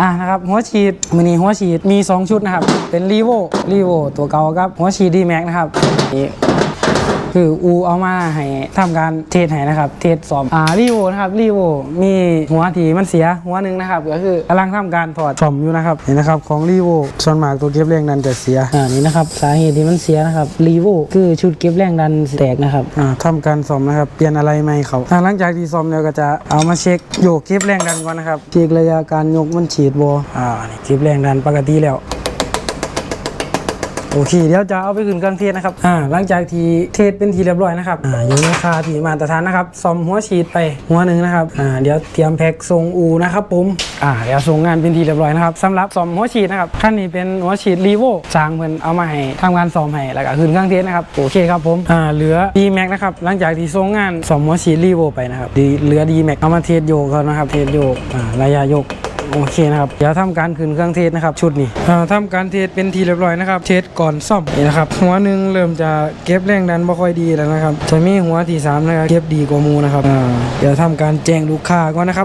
อะนะครับหัวฉีดมือนีหัวฉีดมี 2 ชุดนะครับ เป็นรีโวรีโวตัวเก่าครับหัวฉีดดีแม็กนะครับนี่ คืออูเอามาให้ทำการเทสให้นะครับ เทสสอบอ่ารีโวนะครับรีโวมีหัวที่มันเสียหัวหนึ่งนะครับก็คือกำลังทำการถอดซ่อมอยู่นะครับนี่นะครับของรีโวส่วนมากตัวเก็บแรงดันจะเสียอ่านี่นะครับสาเหตุที่มันเสียนะครับรีโวคือชุดเก็บแรงดันแตกนะครับอ่าทำการซ่อมนะครับเปลี่ยนอะไรใหมเขาอ่าหลังจากที่ซ่อมแล้วก็จะเอามาเช็คโยกเก็บแรงดันก่อนนะครับเช็คระยะการยกมันฉีดบอ่านี่เก็บแรงดันปกติแล้ว โอเคเดี๋ยวจะเอาไปขึ้นเครื่องเทศนะครับอ่าหลังจากที่เทศเป็นทีเรียบร้อยนะครับอ่าอยู่ในคาที่มาตรฐานนะครับซ่อมหัวฉีดไปหัวหนึ่งนะครับอ่าเดี๋ยวเตรียมแพ็คส่งอูนะครับผมอ่าเดี๋ยวส่งงานเป็นทีเรียบร้อยนะครับสำหรับซ่อมหัวฉีดนะครับขั้นนี้เป็นหัวฉีดรีโวสร้างเพิ่นเอามาให้ทำงานซ่อมให้แล้วก็ขึ้นเครื่องเทศนะครับโอเคครับผมอ่าเหลือ D Max นะครับหลังจากที่ส่งงานซ่อมหัวฉีดรีโวไปนะครับดีเหลือ D Max เอามาเทสโยกเขานะครับเทสโยกอ่าระยะโยก โอเคนะครับเดี๋ยวทำการคืนเครื่องเทศนะครับชุดนี้อ่าทำการเทสเป็นทีเรียบร้อยนะครับเทสก่อนซ่อมนี่นะครับหัวหนึ่งเริ่มจะเก็บแรงดันไม่ค่อยดีแล้วนะครับจะมีหัวที่สามนะครับเก็บดีกว่ามูนะครับอ่าเดี๋ยวทำการแจ้งลูกค้าก่อนนะครับ